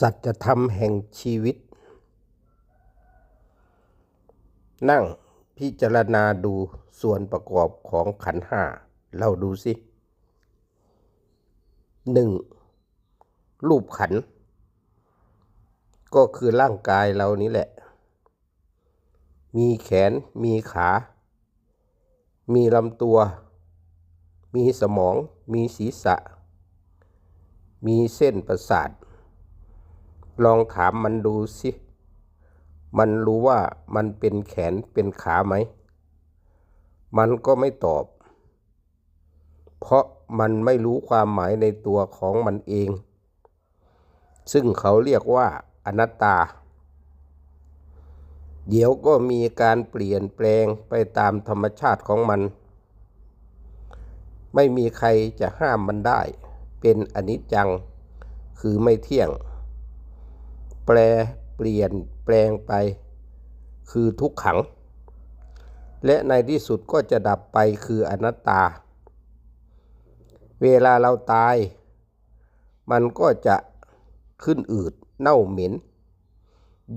สัจธรรมแห่งชีวิต นั่งพิจารณาดูส่วนประกอบของขันห้าเราดูสิหนึ่งรูปขัน ก็คือร่างกายเรานี้แหละ มีแขนมีขา มีลำตัว มีสมอง มีศีรษะ มีเส้นประสาท ลองถามมันดูสิ มันรู้ว่ามันเป็นแขนเป็นขาไหม มันก็ไม่ตอบ เพราะมันไม่รู้ความหมายในตัวของมันเอง ซึ่งเขาเรียกว่าอนัตตา เดี๋ยวก็มีการเปลี่ยนแปลงไปตามธรรมชาติของมัน ไม่มีใครจะห้ามมันได้ เป็นอนิจจัง คือไม่เที่ยง ปลเปลี่ยนแปลงไป คือทุกขัง และในที่สุดก็จะดับไปคืออนัตตา เวลาเราตาย มันก็จะขึ้นอืดเน่าเหม็น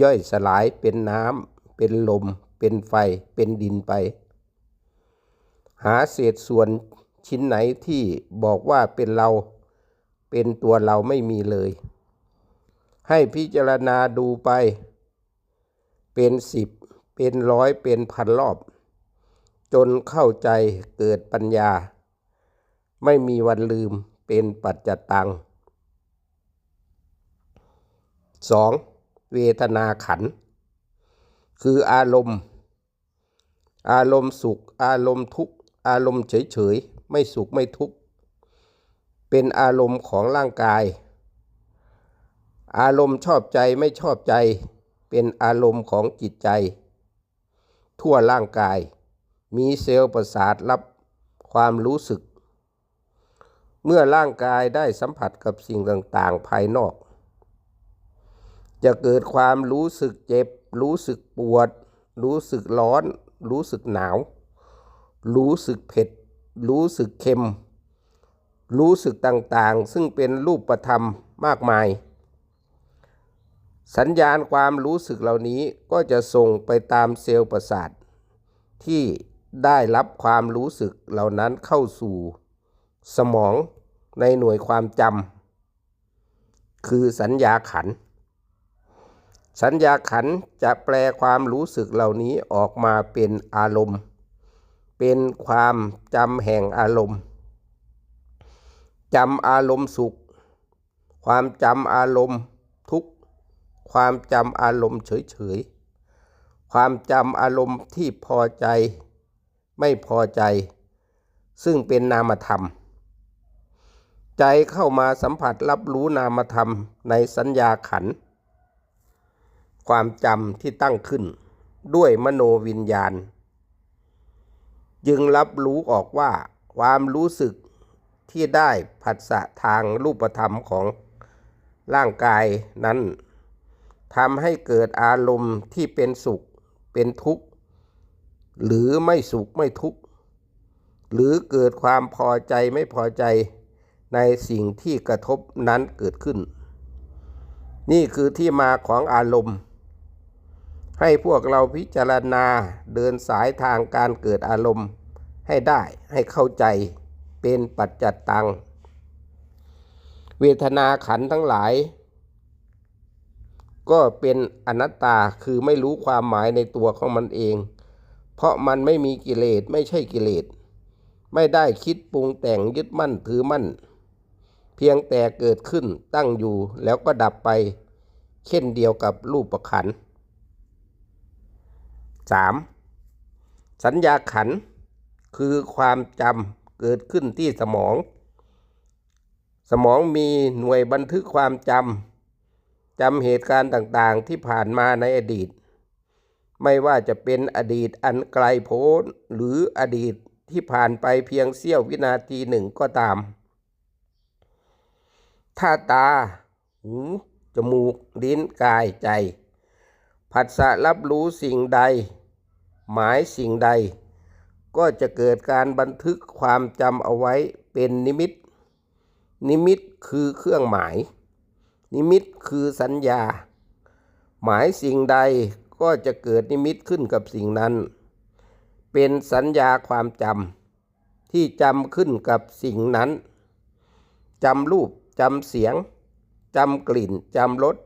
ย่อยสลายเป็นน้ำเป็นลม เป็นไฟ เป็นดินไป หาเศษส่วนชิ้นไหนที่บอกว่าเป็นเราเป็นตัวเราไม่มีเลย ให้พิจารณาดูไป เป็นสิบเป็นร้อยเป็นพันรอบ จนเข้าใจเกิดปัญญา ไม่มีวันลืมเป็นปัจจตังสองเวทนาขัน คืออารมณ์ อารมณ์สุข อารมณ์ทุกข์ อารมณ์เฉยๆ ไม่สุขไม่ทุกข์ เป็นอารมณ์ของร่างกาย อารมณ์ชอบใจไม่ชอบใจเป็นอารมณ์ของจิตใจ ทั่วร่างกาย มีเซลล์ประสาทรับความรู้สึก เมื่อร่างกายได้สัมผัสกับสิ่งต่างๆ ภายนอก จะเกิดความรู้สึกเจ็บ รู้สึกปวด รู้สึกร้อน รู้สึกหนาว รู้สึกเผ็ด รู้สึกเค็ม รู้สึกต่างๆ ซึ่งเป็นรูปธรรมมากมาย สัญญาณความรู้สึกเหล่านี้ก็จะส่งไปตามเซลล์ประสาท ที่ได้รับความรู้สึกเหล่านั้นเข้าสู่สมองในหน่วยความจำคือสัญญาขัน สัญญาขันจะแปลความรู้สึกเหล่านี้ออกมาเป็นอารมณ์ เป็นความจำแห่งอารมณ์จำอารมณ์สุข ความจำอารมณ์ ความจำอารมณ์เฉยๆ ความจำอารมณ์ที่พอใจไม่พอใจ ซึ่งเป็นนามธรรม ใจเข้ามาสัมผัสรับรู้นามธรรมในสัญญาขัน ความจำที่ตั้งขึ้นด้วยมโนวิญญาณ จึงรับรู้ออกว่าความรู้สึกที่ได้ผัสสะทางรูปธรรมของร่างกายนั้น ทำให้เกิดอารมณ์ที่เป็นสุขเป็นทุกข์ หรือไม่สุขไม่ทุกข์ หรือเกิดความพอใจไม่พอใจในสิ่งที่กระทบนั้นเกิดขึ้น นี่คือที่มาของอารมณ์ ให้พวกเราพิจารณาเดินสายทางการเกิดอารมณ์ให้ได้ให้เข้าใจเป็นปัจจัตตัง เวทนาขันทั้งหลาย ก็เป็นอนัตตาคือไม่รู้ความหมายในตัวของมันเอง เพราะมันไม่มีกิเลสไม่ใช่กิเลส ไม่ได้คิดปรุงแต่งยึดมั่นถือมั่น เพียงแต่เกิดขึ้นตั้งอยู่แล้วก็ดับไป เช่นเดียวกับรูปประขันสามสัญญาขันธ์คือความจำเกิดขึ้นที่สมอง สมองมีหน่วยบันทึกความจำ จำเหตุการณ์ต่างๆที่ผ่านมาในอดีต ไม่ว่าจะเป็นอดีตอันไกลโพ้นหรืออดีตที่ผ่านไปเพียงเสี้ยววินาทีหนึ่งก็ตาม ถ้าตา หู จมูก ลิ้น กาย ใจ ผัสสะรับรู้สิ่งใด หมายสิ่งใด ก็จะเกิดการบันทึกความจำเอาไว้เป็นนิมิต นิมิตคือเครื่องหมาย นิมิตคือสัญญา หมายสิ่งใดก็จะเกิดนิมิตขึ้นกับสิ่งนั้น เป็นสัญญาความจำที่จำขึ้นกับสิ่งนั้นจำรูปจำเสียงจำกลิ่นจำรส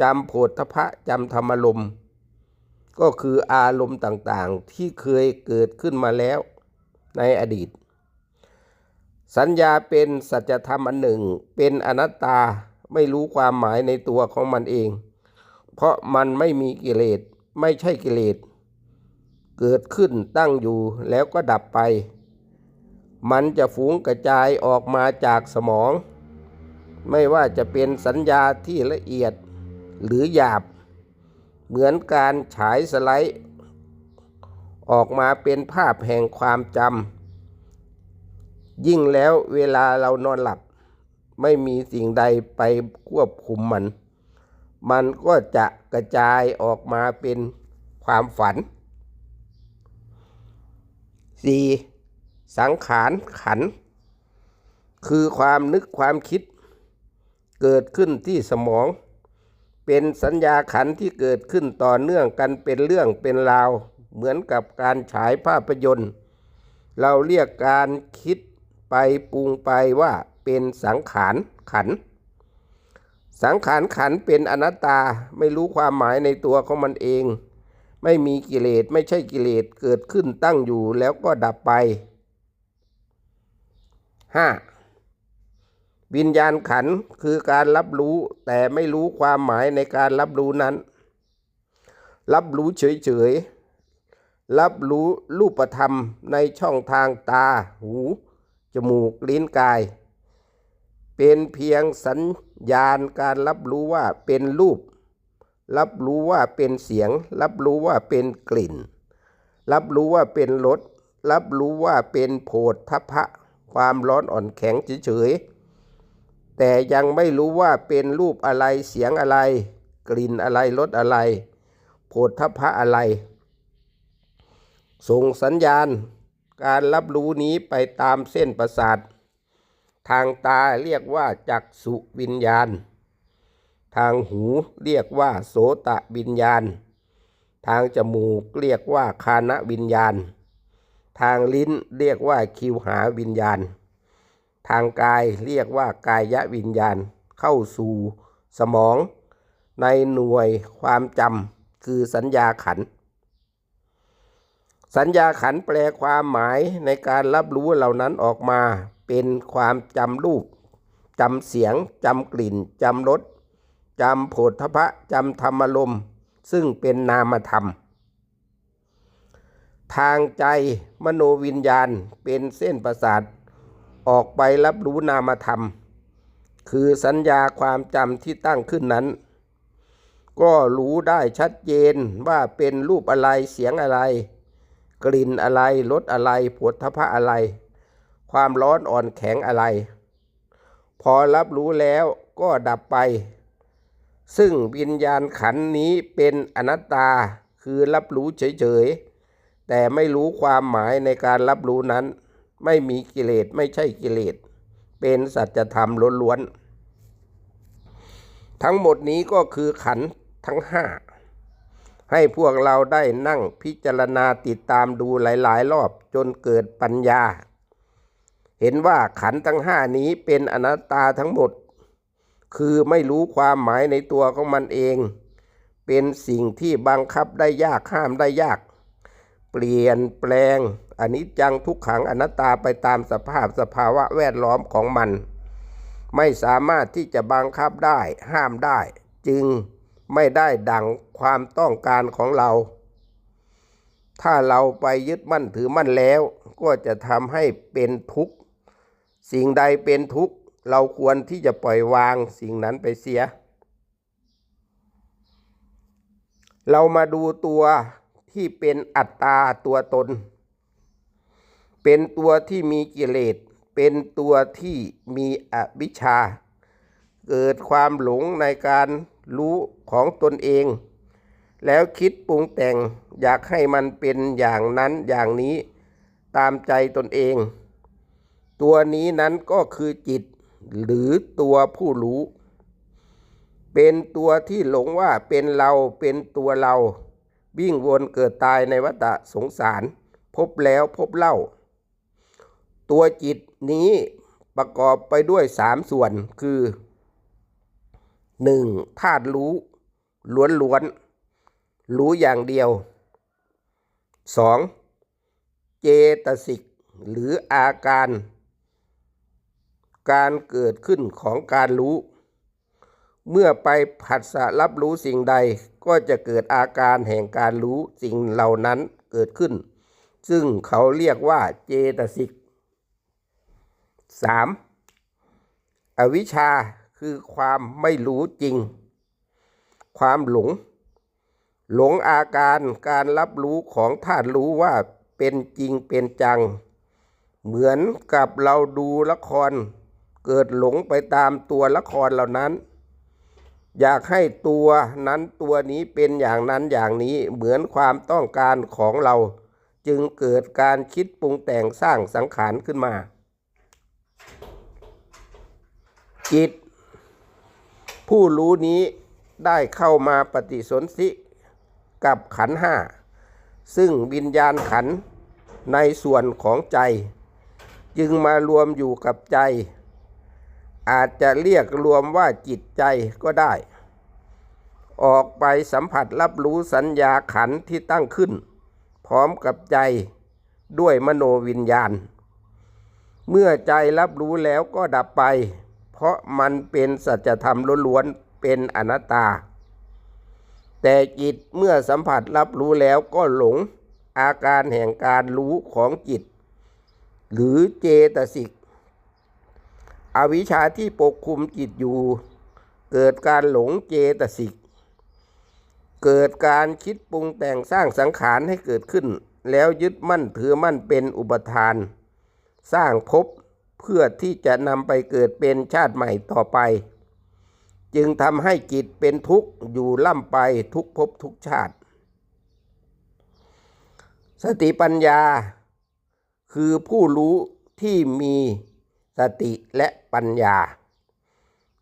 จำโผฏฐพะจำธรรมลมก็คืออารมณ์ต่างๆ ที่เคยเกิดขึ้นมาแล้วในอดีต สัญญาเป็นสัจธรรมอันหนึ่ง เป็นอนัตตา ไม่รู้ความหมายในตัวของมันเอง เพราะมันไม่มีกิเลสไม่ใช่กิเลส เกิดขึ้นตั้งอยู่แล้วก็ดับไป มันจะฝูงกระจายออกมาจากสมอง ไม่ว่าจะเป็นสัญญาที่ละเอียดหรือหยาบ เหมือนการฉายสไลด์ ออกมาเป็นภาพแห่งความจำยิ่งแล้วเวลาเรานอนหลับ ไม่มีสิ่งใดไปควบคุมมัน มันก็จะกระจายออกมาเป็นความฝัน 4. สังขารขัน คือความนึกความคิด เกิดขึ้นที่สมอง เป็นสัญญาขันที่เกิดขึ้นต่อเนื่องกันเป็นเรื่องเป็นราว เหมือนกับการฉายภาพยนตร์ เราเรียกการคิดไปปรุงไปว่า เป็นสังขารขัน สังขารขันเป็นอนัตตาไม่รู้ความหมายในตัวของมันเอง ไม่มีกิเลสไม่ใช่กิเลสเกิดขึ้นตั้งอยู่แล้วก็ดับไป 5. วิญญาณขันคือการรับรู้แต่ไม่รู้ความหมายในการรับรู้นั้น รับรู้เฉยๆรับรู้รูปธรรมในช่องทางตา หู จมูก ลิ้นกาย เป็นเพียงสัญญาณการรับรู้ว่าเป็นรูป รับรู้ว่าเป็นเสียง รับรู้ว่าเป็นกลิ่น รับรู้ว่าเป็นรสรับรู้ว่าเป็นโผฏฐพะ ความร้อนอ่อนแข็งเฉยๆแต่ยังไม่รู้ว่าเป็นรูปอะไรเสียงอะไร กลิ่นอะไรรสอะไร โผฏฐพะอะไร ส่งสัญญาณการรับรู้นี้ไปตามเส้นประสาท ทางตาเรียกว่าจักษุวิญญาณ ทางหูเรียกว่าโสตะวิญญาณ ทางจมูกเรียกว่าคานะวิญญาณ ทางลิ้นเรียกว่าคิวหาวิญญาณ ทางกายเรียกว่ากายวิญญาณ เข้าสู่สมอง ในหน่วยความจำคือสัญญาขันสัญญาขันแปลความหมายในการรับรู้เหล่านั้นออกมา เป็นความจำรูปจำเสียงจำกลิ่นจำรสจำโผฏฐพะจำธรรมลมซึ่งเป็นนามธรรม ทางใจมโนวิญญาณเป็นเส้นประสาท ออกไปรับรู้นามธรรม คือสัญญาความจำที่ตั้งขึ้นนั้น ก็รู้ได้ชัดเจนว่าเป็นรูปอะไรเสียงอะไร กลิ่นอะไรรสอะไรผฏฐพะอะไร ความร้อนอ่อนแข็งอะไร พอรับรู้แล้วก็ดับไป ซึ่งวิญญาณขันนี้เป็นอนัตตาคือรับรู้เฉยๆ แต่ไม่รู้ความหมายในการรับรู้นั้น ไม่มีกิเลสไม่ใช่กิเลส เป็นสัจธรรมล้วนๆ ทั้งหมดนี้ก็คือขันทั้งห้าให้พวกเราได้นั่งพิจารณาติดตามดูหลาย ๆ รอบจนเกิดปัญญา เห็นว่าขันทั้งห้านี้เป็นอนัตตาทั้งหมด คือไม่รู้ความหมายในตัวของมันเอง เป็นสิ่งที่บังคับได้ยากห้ามได้ยาก เปลี่ยนแปลงอันิจจังทุกขังอนัตตาไปตามสภาพสภาวะแวดล้อมของมัน ไม่สามารถที่จะบังคับได้ห้ามได้ จึงไม่ได้ดังความต้องการของเรา ถ้าเราไปยึดมั่นถือมั่นแล้ว ก็จะทำให้เป็นทุกข์ สิ่งใดเป็นทุกข์ เราควรที่จะปล่อยวางสิ่งนั้นไปเสีย เรามาดูตัวที่เป็นอัตตาตัวตน เป็นตัวที่มีกิเลส เป็นตัวที่มีอวิชชา เกิดความหลงในการรู้ของตนเอง แล้วคิดปรุงแต่งอยากให้มันเป็นอย่างนั้นอย่างนี้ตามใจตนเอง ตัวนี้นั้นก็คือจิต หรือตัวผู้รู้ เป็นตัวที่หลงว่าเป็นเราเป็นตัวเรา วิ่งวนเกิดตายในวัฏสงสาร พบแล้วพบเล่า ตัวจิตนี้ประกอบไปด้วยสามส่วนคือหนึ่งธาตุรู้ล้วนล้วนๆรู้อย่างเดียวสองเจตสิกหรืออาการ การเกิดขึ้นของการรู้ เมื่อไปผัสสะรับรู้สิ่งใดก็จะเกิดอาการแห่งการรู้สิ่งเหล่านั้นเกิดขึ้น ซึ่งเขาเรียกว่าเจตสิก 3. อวิชชาคือความไม่รู้จริง ความหลง หลงอาการการรับรู้ของธาตุรู้ว่าเป็นจริงเป็นจัง เหมือนกับเราดูละคร เกิดหลงไปตามตัวละครเหล่านั้น อยากให้ตัวนั้นตัวนี้เป็นอย่างนั้นอย่างนี้เหมือนความต้องการของเรา จึงเกิดการคิดปรุงแต่งสร้างสังขารขึ้นมา จิต ผู้รู้นี้ได้เข้ามาปฏิสนธิกับขันห้า ซึ่งวิญญาณขันในส่วนของใจ จึงมารวมอยู่กับใจ อาจจะเรียกรวมว่าจิตใจก็ได้ ออกไปสัมผัสรับรู้สัญญาขันที่ตั้งขึ้น พร้อมกับใจด้วยมโนวิญญาณ เมื่อใจรับรู้แล้วก็ดับไป เพราะมันเป็นสัจธรรมล้วนๆเป็นอนัตตา แต่จิตเมื่อสัมผัสรับรู้แล้วก็หลงอาการแห่งการรู้ของจิต หรือเจตสิก อวิชชาที่ปกคลุมจิตอยู่ เกิดการหลงเจตสิก เกิดการคิดปรุงแต่งสร้างสังขารให้เกิดขึ้น แล้วยึดมั่นถือมั่นเป็นอุปทาน สร้างภพเพื่อที่จะนำไปเกิดเป็นชาติใหม่ต่อไป จึงทำให้จิตเป็นทุกข์อยู่ล่ำไปทุกภพทุกชาติ สติปัญญา คือผู้รู้ที่มี สติและปัญญา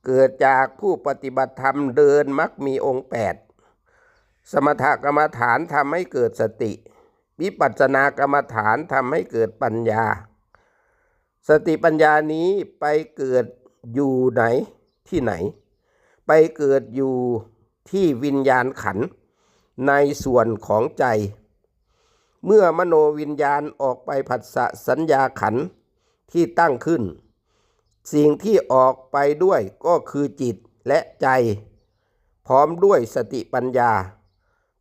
เกิดจากผู้ปฏิบัติธรรมเดินมักมีองค์แปดสมถกรรมฐานทำให้เกิดสติ วิปัสสนากรรมฐานทำให้เกิดปัญญา สติปัญญานี้ไปเกิดอยู่ไหนที่ไหน ไปเกิดอยู่ที่วิญญาณขันในส่วนของใจ เมื่อมโนวิญญาณออกไปผัสสะสัญญาขันที่ตั้งขึ้น สิ่งที่ออกไปด้วยก็คือจิตและใจ พร้อมด้วยสติปัญญา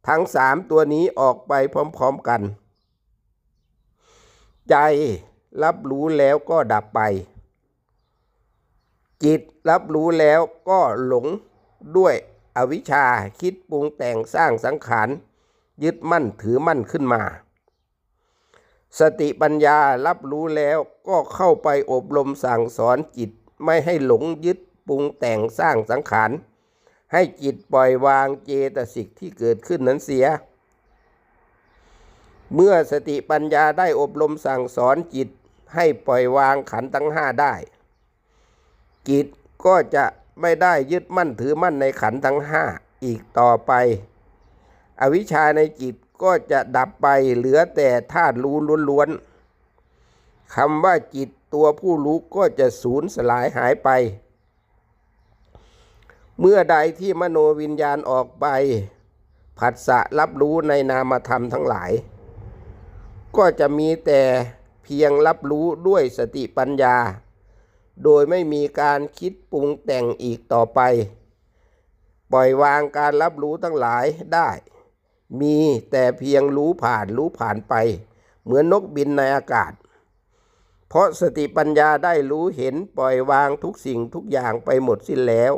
ทั้งสามตัวนี้ออกไปพร้อมๆกัน ใจรับรู้แล้วก็ดับไป จิตรับรู้แล้วก็หลงด้วยอวิชชาคิดปรุงแต่งสร้างสังขารยึดมั่นถือมั่นขึ้นมา สติปัญญารับรู้แล้วก็เข้าไปอบรมสั่งสอนจิตไม่ให้หลงยึดปรุงแต่งสร้างสังขาร ให้จิตปล่อยวางเจตสิกที่เกิดขึ้นนั้นเสีย เมื่อสติปัญญาได้อบรมสั่งสอนจิตให้ปล่อยวางขันธ์ทั้งห้าได้ จิตก็จะไม่ได้ยึดมั่นถือมั่นในขันธ์ทั้งห้าอีกต่อไป อวิชชาในจิต ก็จะดับไปเหลือแต่ธาตุรู้ล้วนๆคำว่าจิตตัวผู้รู้ก็จะสูญสลายหายไป เมื่อใดที่มโนวิญญาณออกไป ผัสสะรับรู้ในนามธรรมทั้งหลาย ก็จะมีแต่เพียงรับรู้ด้วยสติปัญญา โดยไม่มีการคิดปรุงแต่งอีกต่อไป ปล่อยวางการรับรู้ทั้งหลายได้ มีแต่เพียงรู้ผ่านรู้ผ่านไป เหมือนนกบินในอากาศ เพราะสติปัญญาได้รู้เห็นปล่อยวางทุกสิ่งทุกอย่างไปหมดสิ้นแล้ว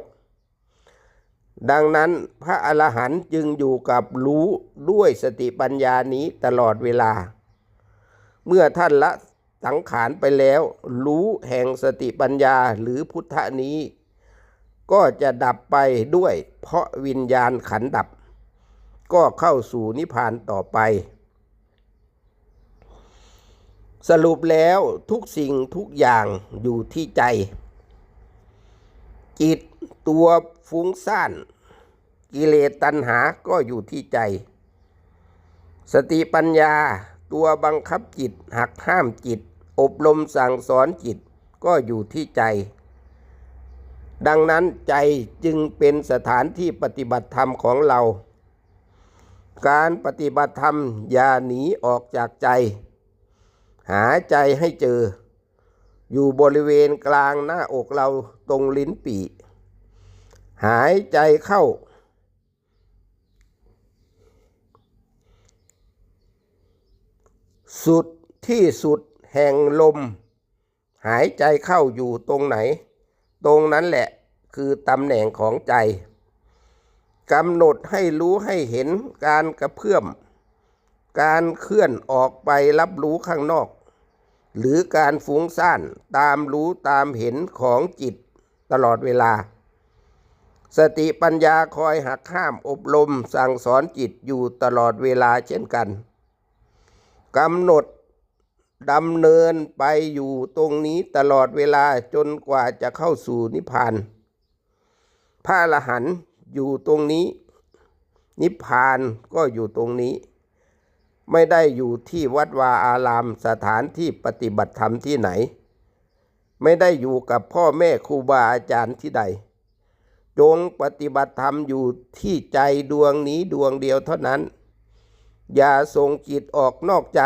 ดังนั้นพระอรหันต์จึงอยู่กับรู้ด้วยสติปัญญานี้ตลอดเวลา เมื่อท่านละสังขารไปแล้ว รู้แห่งสติปัญญาหรือพุทธนี้ ก็จะดับไปด้วยเพราะวิญญาณขันดับ ก็เข้าสู่นิพพานต่อไป สรุปแล้วทุกสิ่งทุกอย่างอยู่ที่ใจ จิตตัวฟุ้งซ่าน กิเลสตัณหาก็อยู่ที่ใจ สติปัญญาตัวบังคับจิตหักห้ามจิต อบรมสั่งสอนจิตก็อยู่ที่ใจ ดังนั้นใจจึงเป็นสถานที่ปฏิบัติธรรมของเรา การปฏิบัติธรรมอย่าหนีออกจากใจ หาใจให้เจอ อยู่บริเวณกลางหน้าอกเราตรงลิ้นปีหายใจเข้า สุดที่สุดแห่งลม หายใจเข้าอยู่ตรงไหน ตรงนั้นแหละคือตำแหน่งของใจ กำหนดให้รู้ให้เห็นการกระเพื่อม การเคลื่อนออกไปรับรู้ข้างนอก หรือการฟุ้งซ่านตามรู้ตามเห็นของจิตตลอดเวลา สติปัญญาคอยหักห้ามอบรมสั่งสอนจิตอยู่ตลอดเวลาเช่นกันกำหนดดำเนินไปอยู่ตรงนี้ตลอดเวลาจนกว่าจะเข้าสู่นิพพานพระอรหันต์ อยู่ตรงนี้ นิพพานก็อยู่ตรงนี้ ไม่ได้อยู่ที่วัดวาอารามสถานที่ปฏิบัติธรรมที่ไหน ไม่ได้อยู่กับพ่อแม่ครูบาอาจารย์ที่ใด จงปฏิบัติธรรมอยู่ที่ใจดวงนี้ดวงเดียวเท่านั้น อย่าส่งจิตออกนอกใจ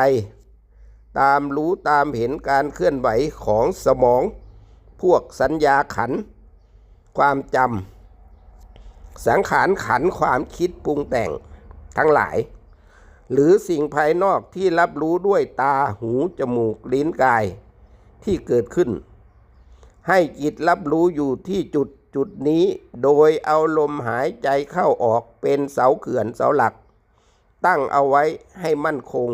ตามรู้ตามเห็นการเคลื่อนไหวของสมอง พวกสัญญาขัน ความจำ สังขารขันความคิดปรุงแต่งทั้งหลาย หรือสิ่งภายนอกที่รับรู้ด้วยตาหูจมูกลิ้นกายที่เกิดขึ้น ให้จิตรับรู้อยู่ที่จุดจุดนี้โดยเอาลมหายใจเข้าออกเป็นเสาเขื่อนเสาหลัก ตั้งเอาไว้ให้มั่นคง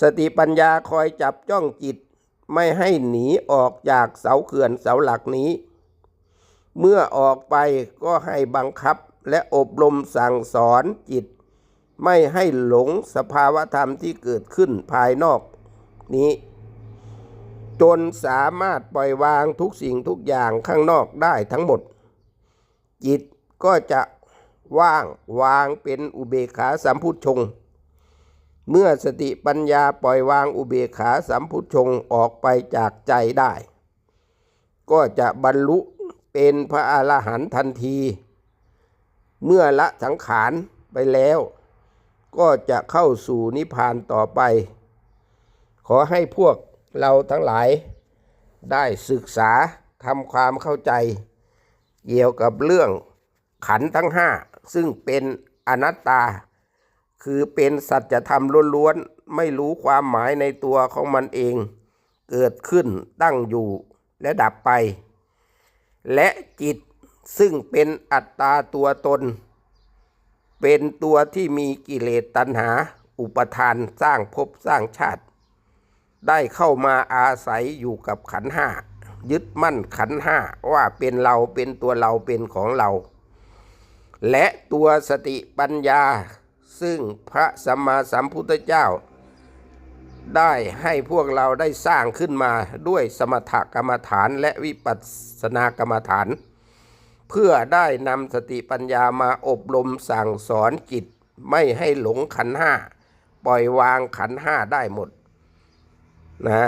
สติปัญญาคอยจับจ้องจิตไม่ให้หนีออกจากเสาเขื่อนเสาหลักนี้ เมื่อออกไปก็ให้บังคับและอบรมสั่งสอนจิต ไม่ให้หลงสภาวธรรมที่เกิดขึ้นภายนอกนี้ จนสามารถปล่อยวางทุกสิ่งทุกอย่างข้างนอกได้ทั้งหมด จิตก็จะว่างวางเป็นอุเบกขาสัมพุทชง เมื่อสติปัญญาปล่อยวางอุเบกขาสัมพุทชงออกไปจากใจได้ ก็จะบรรลุ เป็นพระอรหันต์ทันที เมื่อละสังขารไปแล้ว ก็จะเข้าสู่นิพพานต่อไป ขอให้พวกเราทั้งหลาย ได้ศึกษาทำความเข้าใจ เกี่ยวกับเรื่องขันทั้งห้าซึ่งเป็นอนัตตา คือเป็นสัจธรรมล้วนๆ ไม่รู้ความหมายในตัวของมันเอง เกิดขึ้นตั้งอยู่และดับไป และจิตซึ่งเป็นอัตตาตัวตน เป็นตัวที่มีกิเลสตัณหา อุปทานสร้างภพสร้างชาติ ได้เข้ามาอาศัยอยู่กับขันห้ายึดมั่นขันห้าว่าเป็นเราเป็นตัวเราเป็นของเรา และตัวสติปัญญา ซึ่งพระสัมมาสัมพุทธเจ้า ได้ให้พวกเราได้สร้างขึ้นมาด้วยสมถกรรมฐานและวิปัสสนากรรมฐาน เพื่อได้นำสติปัญญามาอบรมสั่งสอนจิต ไม่ให้หลงขันห้า ปล่อยวางขันห้าได้หมดนะ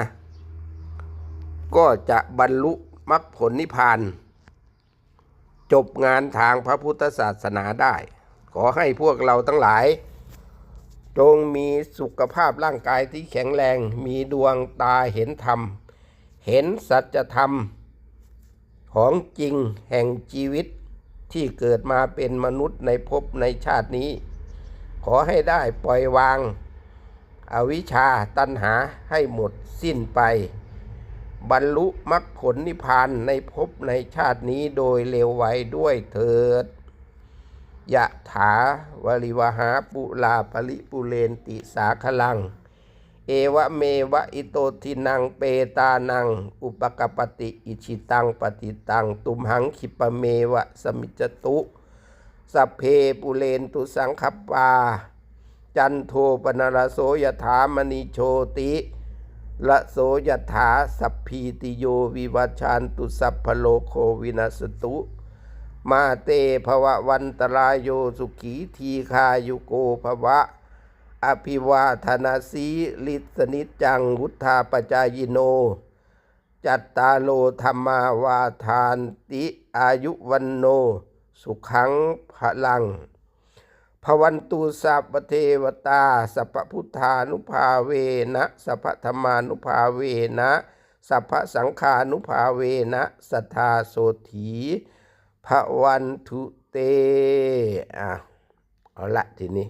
ก็จะบรรลุมรรคผลนิพพาน จบงานทางพระพุทธศาสนาได้ ขอให้พวกเราทั้งหลาย จงมีสุขภาพร่างกายที่แข็งแรง มีดวงตาเห็นธรรม เห็นสัจธรรม ของจริงแห่งชีวิตที่เกิดมาเป็นมนุษย์ในภพในชาตินี้ ขอให้ได้ปล่อยวาง อวิชชาตัณหาให้หมดสิ้นไป บรรลุมรรคผลนิพพานในภพในชาตินี้โดยเร็วไวด้วยเถิด ยะถาวริวหาปุลาภลิปุเรนติสาคลัง เอวะเมวะอิโตทินังเปตานัง อุปกปปติอิชิตังปฏิตัง ตุมหังคิปะเมวะสมิจตุสัพเพปุเรนตุสังคปา จันโทปนรโสยถามณีโชติละโสยถาสัพพีติโยวิวัชชันตุสัพพโลโควินัสตุ มาเตภวะวันตรายโยสุขีทีคายุโกภวะ อภิวาธนาสีลิสนิจังวุธาปจายโน จัตตาโลธรรมาวาทานติอายุวันโน สุขังพลังพวันตุสัพเทวตาสัพพุทธานุภาเวนะสัพพธรรมานุภาเวนะสัพพสังฆานุภาเวนะสัทธาโสถี พระวันทุเต อะ เอาละทีนี้